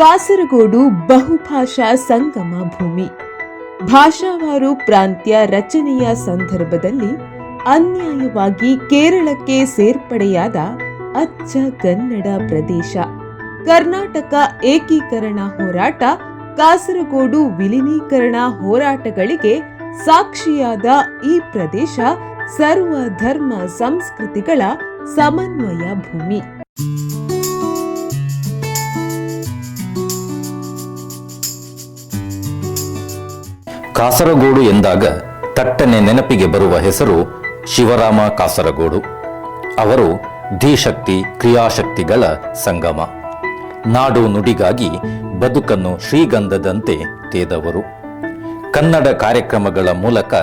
ಕಾಸರಗೋಡು ಬಹುಭಾಷಾ ಸಂಗಮ ಭೂಮಿ. ಭಾಷಾವಾರು ಪ್ರಾಂತ್ಯ ರಚನೆಯ ಸಂದರ್ಭದಲ್ಲಿ ಅನ್ಯಾಯವಾಗಿ ಕೇರಳಕ್ಕೆ ಸೇರ್ಪಡೆಯಾದ ಅಚ್ಚ ಕನ್ನಡ ಪ್ರದೇಶ. ಕರ್ನಾಟಕ ಏಕೀಕರಣ ಹೋರಾಟ, ಕಾಸರಗೋಡು ವಿಲೀನೀಕರಣ ಹೋರಾಟಗಳಿಗೆ ಸಾಕ್ಷಿಯಾದ ಈ ಪ್ರದೇಶ ಸರ್ವ ಧರ್ಮ ಸಂಸ್ಕೃತಿಗಳ ಸಮನ್ವಯ ಭೂಮಿ. ಕಾಸರಗೋಡು ಎಂದಾಗ ತಟ್ಟನೆ ನೆನಪಿಗೆ ಬರುವ ಹೆಸರು ಶಿವರಾಮ ಕಾಸರಗೋಡು. ಅವರು ಧೀಶಕ್ತಿ, ಕ್ರಿಯಾಶಕ್ತಿಗಳ ಸಂಗಮ. ನಾಡು ನುಡಿಗಾಗಿ ಬದುಕನ್ನು ಶ್ರೀಗಂಧದಂತೆ ತೇದವರು. ಕನ್ನಡ ಕಾರ್ಯಕ್ರಮಗಳ ಮೂಲಕ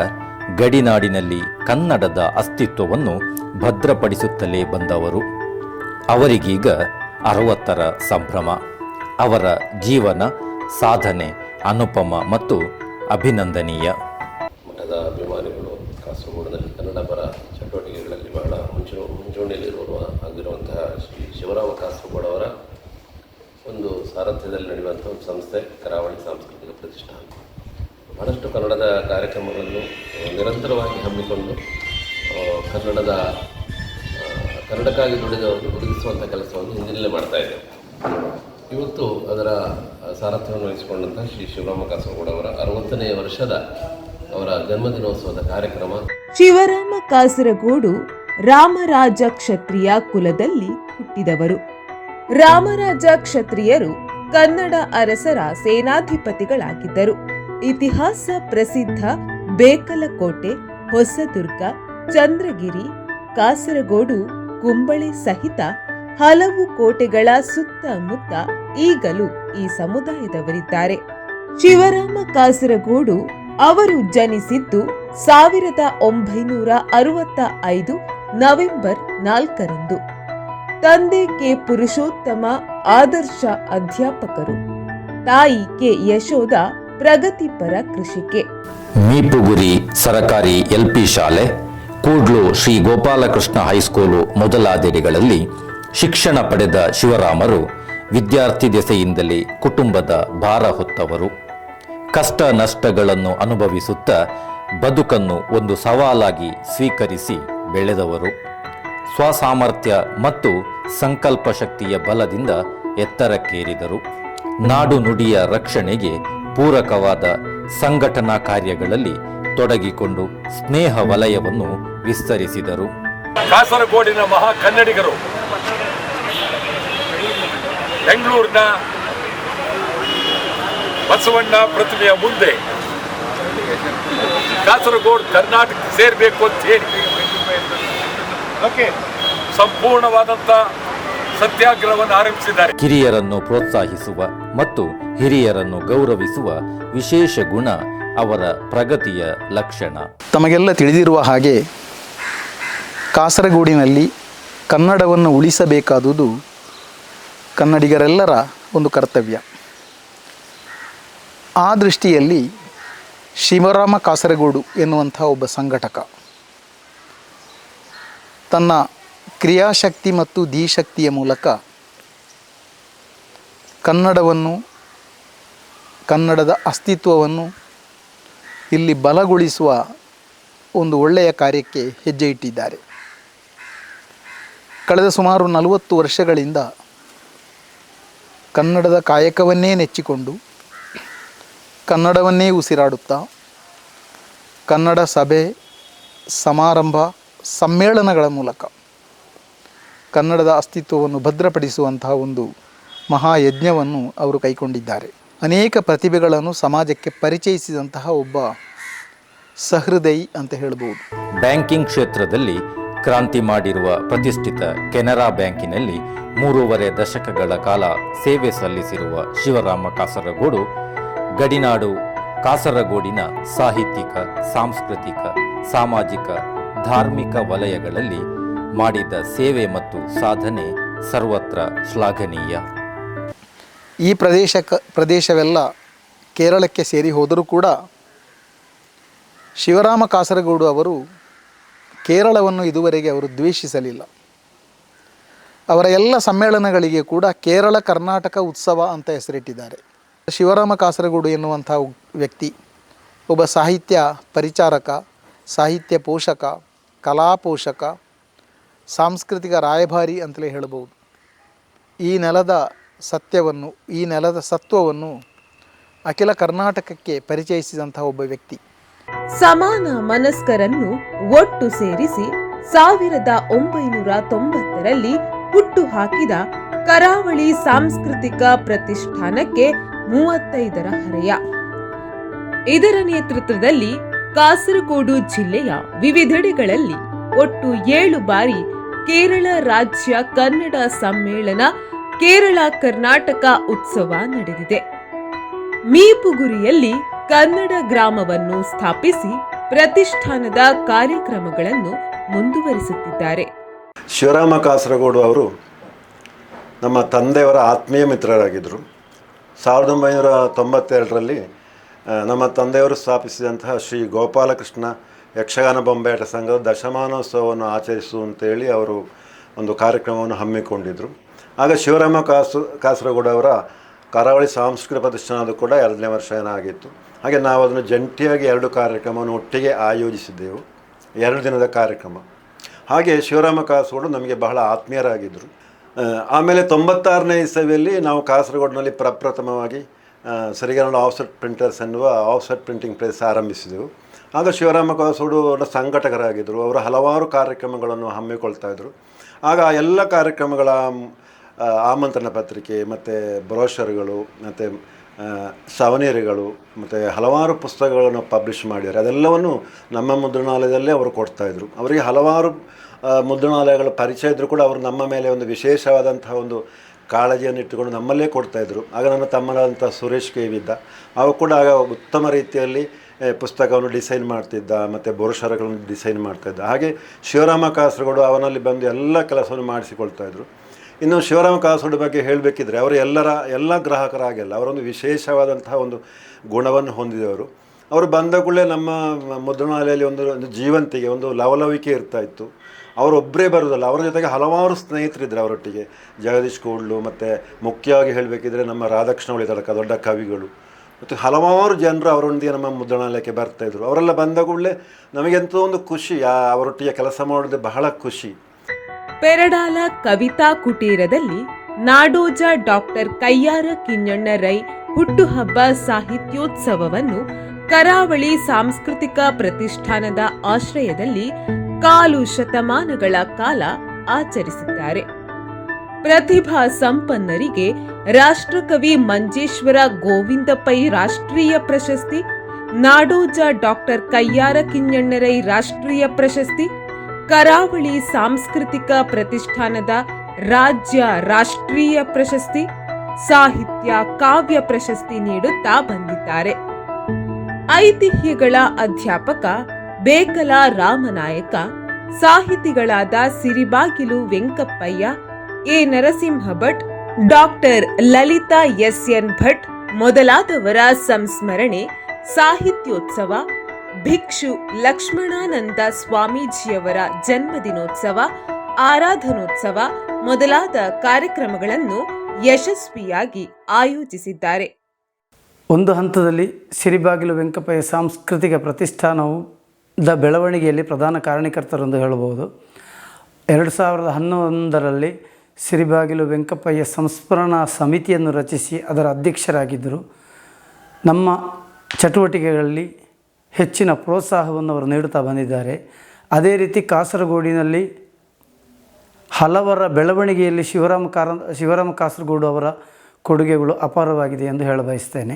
ಗಡಿನಾಡಿನಲ್ಲಿ ಕನ್ನಡದ ಅಸ್ತಿತ್ವವನ್ನು ಭದ್ರಪಡಿಸುತ್ತಲೇ ಬಂದವರು. ಅವರಿಗೀಗ ಅರವತ್ತರ ಸಂಭ್ರಮ. ಅವರ ಜೀವನ, ಸಾಧನೆ, ಅನುಪಮ ಮತ್ತು ಅಭಿನಂದನೀಯ. ಮಠದ ಅಭಿಮಾನಿಗಳು, ಕಾಸರಗೋಡಿನಲ್ಲಿ ಕನ್ನಡ ಪರ ಚಟುವಟಿಕೆಗಳಲ್ಲಿ ಬಹಳ ಮುಂಚೂ ಮುಂಚೂಣಿಯಲ್ಲಿರುವ ಆಗಿರುವಂತಹ ಶ್ರೀ ಶಿವರಾಮ ಕಾಸರಗೋಡವರ ಒಂದು ಸಾರಥ್ಯದಲ್ಲಿ ನಡೆಯುವಂಥ ಒಂದು ಸಂಸ್ಥೆ, ಕರಾವಳಿ ಸಾಂಸ್ಕೃತಿಕ ಪ್ರತಿಷ್ಠಾನ. ಬಹಳಷ್ಟು ಕನ್ನಡದ ಕಾರ್ಯಕ್ರಮಗಳನ್ನು ನಿರಂತರವಾಗಿ ಹಮ್ಮಿಕೊಂಡು ಕನ್ನಡದ ಕನ್ನಡಕ್ಕಾಗಿ ದುಡಿದವರನ್ನು ಒದಗಿಸುವಂಥ ಕೆಲಸವನ್ನು ಹಿಂದಿನಲ್ಲೇ ಮಾಡ್ತಾ ಇದ್ದೇವೆ ಇವತ್ತು ಅದರ ಸಾರಥ್ಯವನ್ನು ವಹಿಸಿಕೊಂಡಂತಹ ಶ್ರೀ ಶಿವರಾಮ ಕಾಸರಗೋಡ ಅವರ ಅರವತ್ತನೇ ವರ್ಷದ ಅವರ ಜನ್ಮದಿನೋತ್ಸವದ ಕಾರ್ಯಕ್ರಮ. ಶಿವರಾಮ ಕಾಸರಗೋಡು ರಾಮರಾಜ ಕ್ಷತ್ರಿಯ ಕುಲದಲ್ಲಿ ಹುಟ್ಟಿದವರು. ರಾಮರಾಜ ಕ್ಷತ್ರಿಯರು ಕನ್ನಡ ಅರಸರ ಸೇನಾಧಿಪತಿಗಳಾಗಿದ್ದರು. ಇತಿಹಾಸ ಪ್ರಸಿದ್ಧ ಬೇಕಲಕೋಟೆ, ಹೊಸದುರ್ಗ, ಚಂದ್ರಗಿರಿ, ಕಾಸರಗೋಡು, ಕುಂಬಳೆ ಸಹಿತ ಹಲವು ಕೋಟೆಗಳ ಸುತ್ತಮುತ್ತ ಈಗಲೂ ಈ ಸಮುದಾಯದವರಿದ್ದಾರೆ. ಶಿವರಾಮ ಕಾಸರಗೋಡು ಅವರು ಜನಿಸಿದ್ದು ಸಾವಿರದ ಒಂಬೈನೂರ ಅರವತ್ತ ಐದು ನವೆಂಬರ್ ನಾಲ್ಕರಂದು. ತಂದೆ ಕೆ ಪುರುಷೋತ್ತಮ ಆದರ್ಶ ಅಧ್ಯಾಪಕರು, ತಾಯಿ ಕೆ ಯಶೋಧ ಪ್ರಗತಿಪರ ಕೃಷಿಕೆ. ಮೀಪುಗುರಿ ಸರಕಾರಿ ಎಲ್ಪಿ ಶಾಲೆ, ಕೂಡ್ಲು ಶ್ರೀ ಗೋಪಾಲಕೃಷ್ಣ ಹೈಸ್ಕೂಲು ಮೊದಲಾದೆಡೆಗಳಲ್ಲಿ ಶಿಕ್ಷಣ ಪಡೆದ ಶಿವರಾಮರು ವಿದ್ಯಾರ್ಥಿ ದೆಸೆಯಿಂದಲೇ ಕುಟುಂಬದ ಭಾರ ಹೊತ್ತವರು. ಕಷ್ಟ ನಷ್ಟಗಳನ್ನು ಅನುಭವಿಸುತ್ತಾ ಬದುಕನ್ನು ಒಂದು ಸವಾಲಾಗಿ ಸ್ವೀಕರಿಸಿ ಬೆಳೆದವರು. ಸ್ವಸಾಮರ್ಥ್ಯ ಮತ್ತು ಸಂಕಲ್ಪ ಶಕ್ತಿಯ ಬಲದಿಂದ ಎತ್ತರಕ್ಕೇರಿದರು. ನಾಡು ನುಡಿಯ ರಕ್ಷಣೆಗೆ ಪೂರಕವಾದ ಸಂಘಟನಾ ಕಾರ್ಯಗಳಲ್ಲಿ ತೊಡಗಿಕೊಂಡು ಸ್ನೇಹ ವಲಯವನ್ನು ವಿಸ್ತರಿಸಿದರು. ಕಾಸರಗೋಡಿನ ಮಹಾ ಕನ್ನಡಿಗರು ಬೆಂಗಳೂರಿನ ಬಸವಣ್ಣ ಪ್ರತಿಮೆಯ ಮುಂದೆ ಕಾಸರಗೋಡು ಕರ್ನಾಟಕ ಸೇರಬೇಕು ಅಂತ ಹೇಳಿ. ಸಂಪೂರ್ಣವಾದಂಥ ಸತ್ಯಾಗ್ರಹವನ್ನು ಆರಂಭಿಸಿದ್ದಾರೆ. ಕಿರಿಯರನ್ನು ಪ್ರೋತ್ಸಾಹಿಸುವ ಮತ್ತು ಹಿರಿಯರನ್ನು ಗೌರವಿಸುವ ವಿಶೇಷ ಗುಣ ಅವರ ಪ್ರಗತಿಯ ಲಕ್ಷಣ. ತಮಗೆಲ್ಲ ತಿಳಿದಿರುವ ಹಾಗೆ ಕಾಸರಗೋಡಿನಲ್ಲಿ ಕನ್ನಡವನ್ನು ಉಳಿಸಬೇಕಾದುದು ಕನ್ನಡಿಗರೆಲ್ಲರ ಒಂದು ಕರ್ತವ್ಯ. ಆ ದೃಷ್ಟಿಯಲ್ಲಿ ಶಿವರಾಮ ಕಾಸರಗೋಡು ಎನ್ನುವಂಥ ಒಬ್ಬ ಸಂಘಟಕ ತನ್ನ ಕ್ರಿಯಾಶಕ್ತಿ ಮತ್ತು ಧೀಶಕ್ತಿಯ ಮೂಲಕ ಕನ್ನಡವನ್ನು, ಕನ್ನಡದ ಅಸ್ತಿತ್ವವನ್ನು ಇಲ್ಲಿ ಬಲಗೊಳಿಸುವ ಒಂದು ಒಳ್ಳೆಯ ಕಾರ್ಯಕ್ಕೆ ಹೆಜ್ಜೆ ಇಟ್ಟಿದ್ದಾರೆ. ಕಳೆದ ಸುಮಾರು ನಲವತ್ತು ವರ್ಷಗಳಿಂದ ಕನ್ನಡದ ಕಾಯಕವನ್ನೇ ನೆಚ್ಚಿಕೊಂಡು ಕನ್ನಡವನ್ನೇ ಉಸಿರಾಡುತ್ತಾ ಕನ್ನಡ ಸಭೆ, ಸಮಾರಂಭ, ಸಮ್ಮೇಳನಗಳ ಮೂಲಕ ಕನ್ನಡದ ಅಸ್ತಿತ್ವವನ್ನು ಭದ್ರಪಡಿಸುವಂತಹ ಒಂದು ಮಹಾಯಜ್ಞವನ್ನು ಅವರು ಕೈಗೊಂಡಿದ್ದಾರೆ. ಅನೇಕ ಪ್ರತಿಭೆಗಳನ್ನು ಸಮಾಜಕ್ಕೆ ಪರಿಚಯಿಸಿದಂತಹ ಒಬ್ಬ ಸಹೃದಯಿ ಅಂತ ಹೇಳ್ಬೋದು. ಬ್ಯಾಂಕಿಂಗ್ ಕ್ಷೇತ್ರದಲ್ಲಿ ಕ್ರಾಂತಿ ಮಾಡಿರುವ ಪ್ರತಿಷ್ಠಿತ ಕೆನರಾ ಬ್ಯಾಂಕಿನಲ್ಲಿ ಮೂರುವರೆ ದಶಕಗಳ ಕಾಲ ಸೇವೆ ಸಲ್ಲಿಸಿರುವ ಶಿವರಾಮ ಕಾಸರಗೋಡು, ಗಡಿನಾಡು ಕಾಸರಗೋಡಿನ ಸಾಹಿತ್ಯಿಕ, ಸಾಂಸ್ಕೃತಿಕ, ಸಾಮಾಜಿಕ, ಧಾರ್ಮಿಕ ವಲಯಗಳಲ್ಲಿ ಮಾಡಿದ ಸೇವೆ ಮತ್ತು ಸಾಧನೆ ಸರ್ವತ್ರ ಶ್ಲಾಘನೀಯ. ಈ ಪ್ರದೇಶ ಪ್ರದೇಶವೆಲ್ಲ ಕೇರಳಕ್ಕೆ ಸೇರಿ ಹೋದರೂ ಕೂಡ ಶಿವರಾಮ ಕಾಸರಗೋಡು ಅವರು ಕೇರಳವನ್ನು ಇದುವರೆಗೆ ಅವರು ದ್ವೇಷಿಸಲಿಲ್ಲ. ಅವರ ಎಲ್ಲ ಸಮ್ಮೇಳನಗಳಿಗೆ ಕೂಡ ಕೇರಳ ಕರ್ನಾಟಕ ಉತ್ಸವ ಅಂತ ಹೆಸರಿಟ್ಟಿದ್ದಾರೆ. ಶಿವರಾಮ ಕಾಸರಗೋಡು ಎನ್ನುವಂಥ ವ್ಯಕ್ತಿ, ಒಬ್ಬ ಸಾಹಿತ್ಯ ಪರಿಚಾರಕ, ಸಾಹಿತ್ಯ ಪೋಷಕ, ಕಲಾ ಪೋಷಕ, ಸಾಂಸ್ಕೃತಿಕ ರಾಯಭಾರಿ ಅಂತಲೇ ಹೇಳಬಹುದು. ಈ ನೆಲದ ಸತ್ಯವನ್ನು, ಈ ನೆಲದ ಸತ್ವವನ್ನು ಅಖಿಲ ಕರ್ನಾಟಕಕ್ಕೆ ಪರಿಚಯಿಸಿದಂಥ ಒಬ್ಬ ವ್ಯಕ್ತಿ. ಸಮಾನ ಮನಸ್ಕರನ್ನು ಒಟ್ಟು ಸೇರಿಸಿ ಸಾವಿರದ ಒಂಬೈನೂರ ತೊಂಬತ್ತರಲ್ಲಿ ಹುಟ್ಟು ಹಾಕಿದ ಕರಾವಳಿ ಸಾಂಸ್ಕೃತಿಕ ಪ್ರತಿಷ್ಠಾನಕ್ಕೆ ಮೂವತ್ತೈದರ ಹರೆಯ. ಇದರ ನೇತೃತ್ವದಲ್ಲಿ ಕಾಸರಗೋಡು ಜಿಲ್ಲೆಯ ವಿವಿಧೆಡೆಗಳಲ್ಲಿ ಒಟ್ಟು ಏಳು ಬಾರಿ ಕೇರಳ ರಾಜ್ಯ ಕನ್ನಡ ಸಮ್ಮೇಳನ ಕೇರಳ ಕರ್ನಾಟಕ ಉತ್ಸವ ನಡೆದಿದೆ. ಮೀಪುಗುರಿಯಲ್ಲಿ ಕನ್ನಡ ಗ್ರಾಮವನ್ನು ಸ್ಥಾಪಿಸಿ ಪ್ರತಿಷ್ಠಾನದ ಕಾರ್ಯಕ್ರಮಗಳನ್ನು ಮುಂದುವರಿಸುತ್ತಿದ್ದಾರೆ. ಶಿವರಾಮ ಕಾಸರಗೋಡು ಅವರು ನಮ್ಮ ತಂದೆಯವರ ಆತ್ಮೀಯ ಮಿತ್ರರಾಗಿದ್ದರು. ಸಾವಿರದ ಒಂಬೈನೂರ ತೊಂಬತ್ತೆರಡರಲ್ಲಿ ನಮ್ಮ ತಂದೆಯವರು ಸ್ಥಾಪಿಸಿದಂತಹ ಶ್ರೀ ಗೋಪಾಲಕೃಷ್ಣ ಯಕ್ಷಗಾನ ಬೊಂಬೆಯಾಟ ಸಂಘದ ದಶಮಾನೋತ್ಸವವನ್ನು ಆಚರಿಸು ಅಂತೇಳಿ ಅವರು ಒಂದು ಕಾರ್ಯಕ್ರಮವನ್ನು ಹಮ್ಮಿಕೊಂಡಿದ್ದರು ಆಗ ಶಿವರಾಮ ಕಾಸು, ಕಾಸರಗೋಡು ಅವರ ಕರಾವಳಿ ಸಾಂಸ್ಕೃತಿಕ ಅದು ಕೂಡ ಎರಡನೇ ವರ್ಷ ಏನಾಗಿತ್ತು. ಹಾಗೆ ನಾವು ಅದನ್ನು ಜಂಟಿಯಾಗಿ ಎರಡು ಕಾರ್ಯಕ್ರಮವನ್ನು ಒಟ್ಟಿಗೆ ಆಯೋಜಿಸಿದ್ದೆವು. ಎರಡು ದಿನದ ಕಾರ್ಯಕ್ರಮ. ಹಾಗೆ ಶಿವರಾಮ ಕಾಸರಗೋಡು ನಮಗೆ ಬಹಳ ಆತ್ಮೀಯರಾಗಿದ್ದರು. ಆಮೇಲೆ ತೊಂಬತ್ತಾರನೇ ಇಸವಿಯಲ್ಲಿ ನಾವು ಕಾಸರಗೋಡಿನಲ್ಲಿ ಪ್ರಪ್ರಥಮವಾಗಿ ಸರಿಗನ್ನಡ ಆಫ್ಸೆಟ್ ಪ್ರಿಂಟರ್ಸ್ ಎನ್ನುವ ಆಫ್ಸೆಟ್ ಪ್ರಿಂಟಿಂಗ್ ಪ್ರೆಸ್ ಆರಂಭಿಸಿದೆವು. ಆಗ ಶಿವರಾಮ ಕಾಸರಗೋಡು ಅವರ ಸಂಘಟಕರಾಗಿದ್ದರು. ಅವರು ಹಲವಾರು ಕಾರ್ಯಕ್ರಮಗಳನ್ನು ಹಮ್ಮಿಕೊಳ್ತಾ ಇದ್ದರು. ಆಗ ಎಲ್ಲ ಕಾರ್ಯಕ್ರಮಗಳ ಆಮಂತ್ರಣ ಪತ್ರಿಕೆ, ಮತ್ತು ಬ್ರೋಷರ್ಗಳು ಮತ್ತು ಸವನೀರಿಗಳು ಮತ್ತು ಹಲವಾರು ಪುಸ್ತಕಗಳನ್ನು ಪಬ್ಲಿಷ್ ಮಾಡಿದ್ದಾರೆ. ಅದೆಲ್ಲವನ್ನು ನಮ್ಮ ಮುದ್ರಣಾಲಯದಲ್ಲೇ ಅವರು ಕೊಡ್ತಾಯಿದ್ರು ಅವರಿಗೆ ಹಲವಾರು ಮುದ್ರಣಾಲಯಗಳ ಪರಿಚಯ ಇದ್ದರೂ ಕೂಡ ಅವರು ನಮ್ಮ ಮೇಲೆ ಒಂದು ವಿಶೇಷವಾದಂತಹ ಒಂದು ಕಾಳಜಿಯನ್ನು ಇಟ್ಟುಕೊಂಡು ನಮ್ಮಲ್ಲೇ ಕೊಡ್ತಾಯಿದ್ರು ಆಗ ನನ್ನ ತಮ್ಮನಾದಂಥ ಸುರೇಶ್ ಕೆ ವಿದ್ದ ಕೂಡ ಆಗ ಉತ್ತಮ ರೀತಿಯಲ್ಲಿ ಪುಸ್ತಕವನ್ನು ಡಿಸೈನ್ ಮಾಡ್ತಿದ್ದ, ಮತ್ತು ಬೋರ್ಷರಗಳನ್ನು ಡಿಸೈನ್ ಮಾಡ್ತಾಯಿದ್ದ ಹಾಗೆ ಶಿವರಾಮ ಕಾಸರಗೋಡು ಅವನಲ್ಲಿ ಬಂದು ಎಲ್ಲ ಕೆಲಸವನ್ನು ಮಾಡಿಸಿಕೊಳ್ತಾಯಿದ್ರು ಇನ್ನು ಶಿವರಾಮ ಕಾಸರಗೋಡು ಬಗ್ಗೆ ಹೇಳಬೇಕಿದ್ರೆ ಅವರು ಎಲ್ಲರ, ಎಲ್ಲ ಗ್ರಾಹಕರಾಗಿಲ್ಲ. ಅವರೊಂದು ವಿಶೇಷವಾದಂತಹ ಒಂದು ಗುಣವನ್ನು ಹೊಂದಿದವರು. ಅವರು ಬಂದ ಕೂಡಲೇ ನಮ್ಮ ಮುದ್ರಣಾಲಯದಲ್ಲಿ ಒಂದು ಒಂದು ಜೀವಂತಿಗೆ, ಒಂದು ಲವಲವಿಕೆ ಇರ್ತಾ ಇತ್ತು. ಅವರೊಬ್ಬರೇ ಬರೋದಲ್ಲ ಅವರ ಜೊತೆಗೆ ಹಲವಾರು ಸ್ನೇಹಿತರಿದ್ದರು ಅವರೊಟ್ಟಿಗೆ. ಜಗದೀಶ್ ಕೋಡ್ಲು ಮತ್ತು ಮುಖ್ಯವಾಗಿ ಹೇಳಬೇಕಿದ್ರೆ ನಮ್ಮ ರಾಧಾಕೃಷ್ಣ ತಡಕ ದೊಡ್ಡ ಕವಿಗಳು. ಮತ್ತು ಹಲವಾರು ಜನರು ಅವರೊಂದಿಗೆ ನಮ್ಮ ಮುದ್ರಣಾಲಯಕ್ಕೆ ಬರ್ತಾಯಿದ್ರು ಅವರೆಲ್ಲ ಬಂದ ಕೂಡಲೇ ನಮಗೆಂಥ ಒಂದು ಖುಷಿ. ಅವರೊಟ್ಟಿಗೆ ಕೆಲಸ ಮಾಡೋದು ಬಹಳ ಖುಷಿ. ಪೆರಡಾಲ ಕವಿತಾ ಕುಟೀರದಲ್ಲಿ ನಾಡೋಜ ಡಾಕ್ಟರ್ ಕಯ್ಯಾರ ಕಿಞಣ್ಣ ರೈ ಹುಟ್ಟುಹಬ್ಬ ಸಾಹಿತ್ಯೋತ್ಸವವನ್ನು ಕರಾವಳಿ ಸಾಂಸ್ಕೃತಿಕ ಪ್ರತಿಷ್ಠಾನದ ಆಶ್ರಯದಲ್ಲಿ ಕಾಲು ಶತಮಾನಗಳ ಕಾಲ ಆಚರಿಸಿದ್ದಾರೆ. ಪ್ರತಿಭಾ ಸಂಪನ್ನರಿಗೆ ರಾಷ್ಟ್ರಕವಿ ಮಂಜೇಶ್ವರ ಗೋವಿಂದ ಪೈ ರಾಷ್ಟ್ರೀಯ ಪ್ರಶಸ್ತಿ, ನಾಡೋಜ ಡಾಕ್ಟರ್ ಕಯ್ಯಾರ ಕಿಞಣ್ಣರೈ ರಾಷ್ಟ್ರೀಯ ಪ್ರಶಸ್ತಿ ಕರಾವಳಿ ಸಾಂಸ್ಕೃತಿಕ ಪ್ರತಿಷ್ಠಾನದ ರಾಜ್ಯ ರಾಷ್ಟ್ರೀಯ ಪ್ರಶಸ್ತಿ, ಸಾಹಿತ್ಯ ಕಾವ್ಯ ಪ್ರಶಸ್ತಿ ನೀಡುತ್ತಾ ಬಂದಿದ್ದಾರೆ. ಐತಿಹ್ಯಗಳ ಅಧ್ಯಾಪಕ Bekal Ramanayaka, ಸಾಹಿತಿಗಳಾದ Siribagilu Venkappayya, A. Narasimha Bhat doctor Lalita S. N. Bhat ಮೊದಲಾದವರ ಸಂಸ್ಮರಣೆ, ಸಾಹಿತ್ಯೋತ್ಸವ ಭಿಕ್ಷು ಲಕ್ಷ್ಮಣಾನಂದ ಸ್ವಾಮೀಜಿಯವರ ಜನ್ಮದಿನೋತ್ಸವ, ಆರಾಧನೋತ್ಸವ ಮೊದಲಾದ ಕಾರ್ಯಕ್ರಮಗಳನ್ನು ಯಶಸ್ವಿಯಾಗಿ ಆಯೋಜಿಸಿದ್ದಾರೆ. ಒಂದು ಹಂತದಲ್ಲಿ ಸಿರಿಬಾಗಿಲು ವೆಂಕಪ್ಪಯ್ಯ ಸಾಂಸ್ಕೃತಿಕ ಪ್ರತಿಷ್ಠಾನವು ದ ಬೆಳವಣಿಗೆಯಲ್ಲಿ ಪ್ರಧಾನ ಕಾರಣಕರ್ತರೆಂದು ಹೇಳಬಹುದು. ಎರಡು ಸಾವಿರದ ಹನ್ನೊಂದರಲ್ಲಿ ಸಿರಿಬಾಗಿಲು ವೆಂಕಪ್ಪಯ್ಯ ಸಂಸ್ಮರಣಾ ಸಮಿತಿಯನ್ನು ರಚಿಸಿ ಅದರ ಅಧ್ಯಕ್ಷರಾಗಿದ್ದರು. ನಮ್ಮ ಚಟುವಟಿಕೆಗಳಲ್ಲಿ ಹೆಚ್ಚಿನ ಪ್ರೋತ್ಸಾಹವನ್ನು ಅವರು ನೀಡುತ್ತಾ ಬಂದಿದ್ದಾರೆ. ಅದೇ ರೀತಿ ಕಾಸರಗೋಡಿನಲ್ಲಿ ಹಲವರ ಬೆಳವಣಿಗೆಯಲ್ಲಿ ಶಿವರಾಮ ಕಾರ, ಶಿವರಾಮ ಕಾಸರಗೋಡು ಅವರ ಕೊಡುಗೆಗಳು ಅಪಾರವಾಗಿದೆ ಎಂದು ಹೇಳಬಯಸ್ತೇನೆ.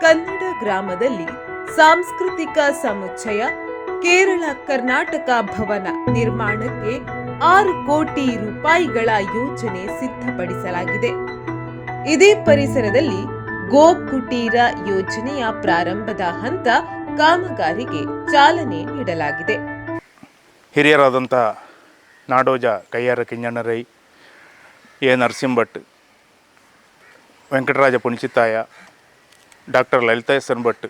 ಕನ್ನಡ ಗ್ರಾಮದಲ್ಲಿ ಸಾಂಸ್ಕೃತಿಕ ಸಮುಚ್ಚಯ, ಕೇರಳ ಕರ್ನಾಟಕ ಭವನ ನಿರ್ಮಾಣಕ್ಕೆ ಆರು ಕೋಟಿ ರೂಪಾಯಿಗಳ ಯೋಜನೆ ಸಿದ್ಧಪಡಿಸಲಾಗಿದೆ. ಇದೇ ಪರಿಸರದಲ್ಲಿ ಗೋಕುಟೀರ ಯೋಜನೆಯ ಪ್ರಾರಂಭದ ಹಂತ ಕಾಮಗಾರಿಗೆ ಚಾಲನೆ ನೀಡಲಾಗಿದೆ. ಹಿರಿಯರಾದಂಥ ನಾಡೋಜ ಕೈಯಾರ ಕಿಂಜಣ್ಣರೈ, ಎ. ನರಸಿಂಭಟ್, ವೆಂಕಟರಾಜ ಪುಣಿಚಿತ್ತಾಯ, ಡಾಕ್ಟರ್ ಲಲಿತಾ ಭಟ್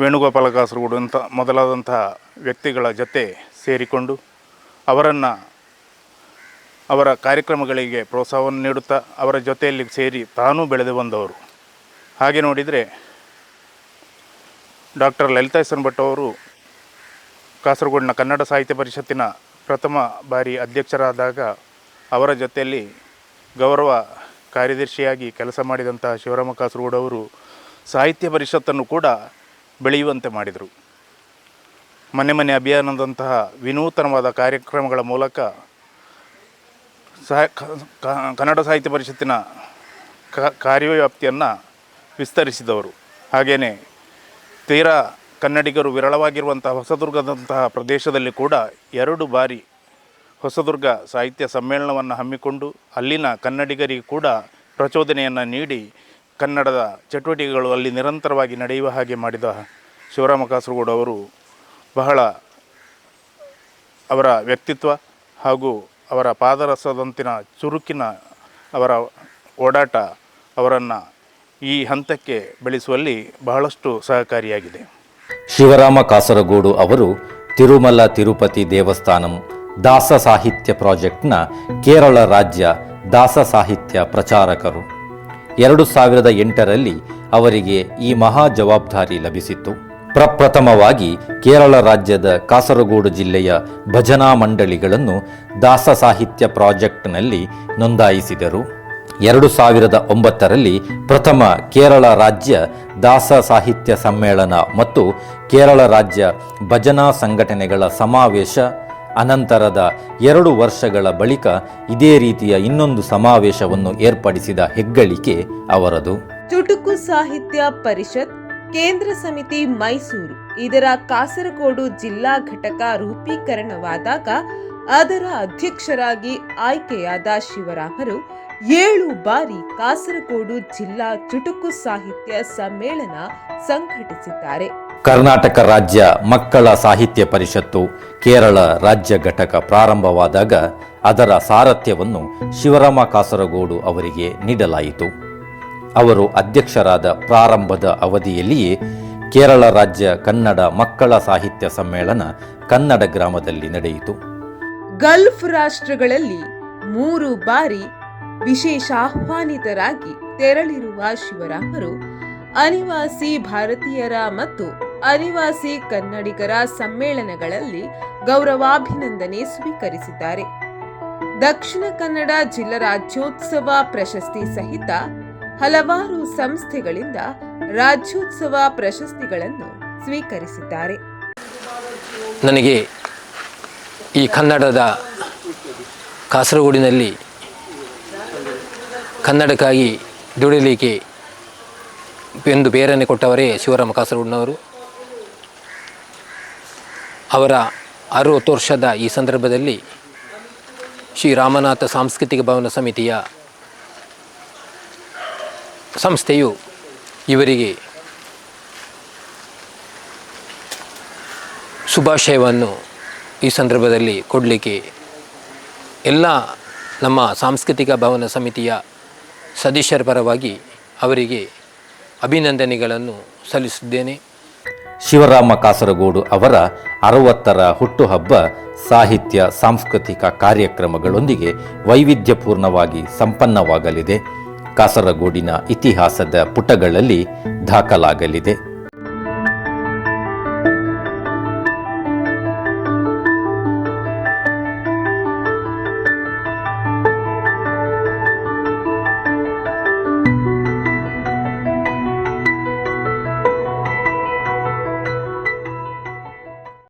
ವೇಣುಗೋಪಾಲ ಕಾಸರಗೋಡು ಅಂತ ಮೊದಲಾದಂತಹ ವ್ಯಕ್ತಿಗಳ ಜೊತೆ ಸೇರಿಕೊಂಡು ಅವರನ್ನು ಅವರ ಕಾರ್ಯಕ್ರಮಗಳಿಗೆ ಪ್ರೋತ್ಸಾಹವನ್ನು ನೀಡುತ್ತಾ ಅವರ ಜೊತೆಯಲ್ಲಿ ಸೇರಿ ತಾನೂ ಬೆಳೆದು ಬಂದವರು. ಹಾಗೆ ನೋಡಿದರೆ ಡಾಕ್ಟರ್ ಲಲಿತಾ ಎಸ್ ಭಟ್ ಅವರು ಕಾಸರಗೋಡಿನ ಕನ್ನಡ ಸಾಹಿತ್ಯ ಪರಿಷತ್ತಿನ ಪ್ರಥಮ ಬಾರಿ ಅಧ್ಯಕ್ಷರಾದಾಗ ಅವರ ಜೊತೆಯಲ್ಲಿ ಗೌರವ ಕಾರ್ಯದರ್ಶಿಯಾಗಿ ಕೆಲಸ ಮಾಡಿದಂತಹ ಶಿವರಾಮ ಕಾಸರಗೋಡು ಅವರು ಸಾಹಿತ್ಯ ಪರಿಷತ್ತನ್ನು ಕೂಡ ಬೆಳೆಯುವಂತೆ ಮಾಡಿದರು. ಮನೆ ಮನೆ ಅಭಿಯಾನದಂತಹ ವಿನೂತನವಾದ ಕಾರ್ಯಕ್ರಮಗಳ ಮೂಲಕ ಸಹ ಕನ್ನಡ ಸಾಹಿತ್ಯ ಪರಿಷತ್ತಿನ ಕಾರ್ಯವ್ಯಾಪ್ತಿಯನ್ನು ವಿಸ್ತರಿಸಿದವರು. ಹಾಗೆಯೇ ತೀರಾ ಕನ್ನಡಿಗರು ವಿರಳವಾಗಿರುವಂತಹ ಹೊಸದುರ್ಗದಂತಹ ಪ್ರದೇಶದಲ್ಲಿ ಕೂಡ ಎರಡು ಬಾರಿ ಹೊಸದುರ್ಗ ಸಾಹಿತ್ಯ ಸಮ್ಮೇಳನವನ್ನು ಹಮ್ಮಿಕೊಂಡು ಅಲ್ಲಿನ ಕನ್ನಡಿಗರಿಗೆ ಕೂಡ ಪ್ರಚೋದನೆಯನ್ನು ನೀಡಿ ಕನ್ನಡದ ಚಟುವಟಿಕೆಗಳು ಅಲ್ಲಿ ನಿರಂತರವಾಗಿ ನಡೆಯುವ ಹಾಗೆ ಮಾಡಿದ ಶಿವರಾಮ ಕಾಸರಗೋಡು ಅವರು ಬಹಳ ಅವರ ವ್ಯಕ್ತಿತ್ವ ಹಾಗೂ ಅವರ ಪಾದರಸದಂತಿನ ಚುರುಕಿನ ಅವರ ಓಡಾಟ ಅವರನ್ನು ಈ ಹಂತಕ್ಕೆ ಬೆಳೆಸುವಲ್ಲಿ ಬಹಳಷ್ಟು ಸಹಕಾರಿಯಾಗಿದೆ. ಶಿವರಾಮ ಕಾಸರಗೋಡು ಅವರು ತಿರುಮಲ ತಿರುಪತಿ ದೇವಸ್ಥಾನಂ ದಾಸ ಸಾಹಿತ್ಯ ಪ್ರಾಜೆಕ್ಟ್ನ ಕೇರಳ ರಾಜ್ಯ ದಾಸ ಸಾಹಿತ್ಯ ಪ್ರಚಾರಕರು. ಎರಡು ಸಾವಿರದ ಎಂಟರಲ್ಲಿ ಅವರಿಗೆ ಈ ಮಹಾ ಜವಾಬ್ದಾರಿ ಲಭಿಸಿತ್ತು. ಪ್ರಪ್ರಥಮವಾಗಿ ಕೇರಳ ರಾಜ್ಯದ ಕಾಸರಗೋಡು ಜಿಲ್ಲೆಯ ಭಜನಾ ಮಂಡಳಿಗಳನ್ನು ದಾಸ ಸಾಹಿತ್ಯ ಪ್ರಾಜೆಕ್ಟ್ನಲ್ಲಿ ನೋಂದಾಯಿಸಿದರು. ಎರಡು ಸಾವಿರದ ಒಂಬತ್ತರಲ್ಲಿ ಪ್ರಥಮ ಕೇರಳ ರಾಜ್ಯ ದಾಸ ಸಾಹಿತ್ಯ ಸಮ್ಮೇಳನ ಮತ್ತು ಕೇರಳ ರಾಜ್ಯ ಭಜನಾ ಸಂಘಟನೆಗಳ ಸಮಾವೇಶ, ಅನಂತರದ ಎರಡು ವರ್ಷಗಳ ಬಳಿಕ ಇದೇ ರೀತಿಯ ಇನ್ನೊಂದು ಸಮಾವೇಶವನ್ನು ಏರ್ಪಡಿಸಿದ ಹೆಗ್ಗಳಿಕೆ ಅವರದು. ಚುಟುಕು ಸಾಹಿತ್ಯ ಪರಿಷತ್, ಕೇಂದ್ರ ಸಮಿತಿ ಮೈಸೂರು, ಇದರ ಕಾಸರಗೋಡು ಜಿಲ್ಲಾ ಘಟಕ ರೂಪೀಕರಣವಾದಾಗ ಅದರ ಅಧ್ಯಕ್ಷರಾಗಿ ಆಯ್ಕೆಯಾದ ಶಿವರಾಮರು ಏಳು ಬಾರಿ ಕಾಸರಗೋಡು ಜಿಲ್ಲಾ ಚುಟುಕು ಸಾಹಿತ್ಯ ಸಮ್ಮೇಳನ ಸಂಘಟಿಸಿದ್ದಾರೆ. ಕರ್ನಾಟಕ ರಾಜ್ಯ ಮಕ್ಕಳ ಸಾಹಿತ್ಯ ಪರಿಷತ್ತು ಕೇರಳ ರಾಜ್ಯ ಘಟಕ ಪ್ರಾರಂಭವಾದಾಗ ಅದರ ಸಾರಥ್ಯವನ್ನು ಶಿವರಾಮ ಕಾಸರಗೋಡು ಅವರಿಗೆ ನೀಡಲಾಯಿತು. ಅವರು ಅಧ್ಯಕ್ಷರಾದ ಪ್ರಾರಂಭದ ಅವಧಿಯಲ್ಲಿಯೇ ಕೇರಳ ರಾಜ್ಯ ಕನ್ನಡ ಮಕ್ಕಳ ಸಾಹಿತ್ಯ ಸಮ್ಮೇಳನ ಕನ್ನಡ ಗ್ರಾಮದಲ್ಲಿ ನಡೆಯಿತು. ಗಲ್ಫ್ ರಾಷ್ಟ್ರಗಳಲ್ಲಿ ಮೂರು ಬಾರಿ ವಿಶೇಷ ಆಹ್ವಾನಿತರಾಗಿ ತೆರಳಿರುವ ಶಿವರಾಮರು ಅನಿವಾಸಿ ಭಾರತೀಯರ ಮತ್ತು ಅನಿವಾಸಿ ಕನ್ನಡಿಗರ ಸಮ್ಮೇಳನಗಳಲ್ಲಿ ಗೌರವಾಭಿನಂದನೆ ಸ್ವೀಕರಿಸಿದ್ದಾರೆ. ದಕ್ಷಿಣ ಕನ್ನಡ ಜಿಲ್ಲಾ ರಾಜ್ಯೋತ್ಸವ ಪ್ರಶಸ್ತಿ ಸಹಿತ ಹಲವಾರು ಸಂಸ್ಥೆಗಳಿಂದ ರಾಜ್ಯೋತ್ಸವ ಪ್ರಶಸ್ತಿಗಳನ್ನು ಸ್ವೀಕರಿಸಿದ್ದಾರೆ. ನನಗೆ ಈ ಕನ್ನಡದ ಕಾಸರಗೋಡಿನಲ್ಲಿ ಕನ್ನಡಕ್ಕಾಗಿ ದುಡಿಲಿಕ್ಕೆ ಎಂದು ಬೇರನೆ ಕೊಟ್ಟವರೇ ಶಿವರಾಮ ಕಾಸರಗೋಡಿನವರು. ಅವರ ಅರುವತ್ತು ವರ್ಷದ ಈ ಸಂದರ್ಭದಲ್ಲಿ ಶ್ರೀ ರಾಮನಾಥ ಸಾಂಸ್ಕೃತಿಕ ಭವನ ಸಮಿತಿಯ ಸಂಸ್ಥೆಯು ಇವರಿಗೆ ಶುಭಾಶಯವನ್ನು ಈ ಸಂದರ್ಭದಲ್ಲಿ ಕೊಡಲಿಕ್ಕೆ ಎಲ್ಲ ನಮ್ಮ ಸಾಂಸ್ಕೃತಿಕ ಭವನ ಸಮಿತಿಯ ಸದಸ್ಯರ ಪರವಾಗಿ ಅವರಿಗೆ ಅಭಿನಂದನೆಗಳನ್ನು ಸಲ್ಲಿಸಿದ್ದೇನೆ. ಶಿವರಾಮ ಕಾಸರಗೋಡು ಅವರ ಅರವತ್ತರ ಹುಟ್ಟುಹಬ್ಬ ಸಾಹಿತ್ಯ, ಸಾಂಸ್ಕೃತಿಕ ಕಾರ್ಯಕ್ರಮಗಳೊಂದಿಗೆ ವೈವಿಧ್ಯಪೂರ್ಣವಾಗಿ ಸಂಪನ್ನವಾಗಲಿದೆ. ಕಾಸರಗೋಡಿನ ಇತಿಹಾಸದ ಪುಟಗಳಲ್ಲಿ ದಾಖಲಾಗಲಿದೆ.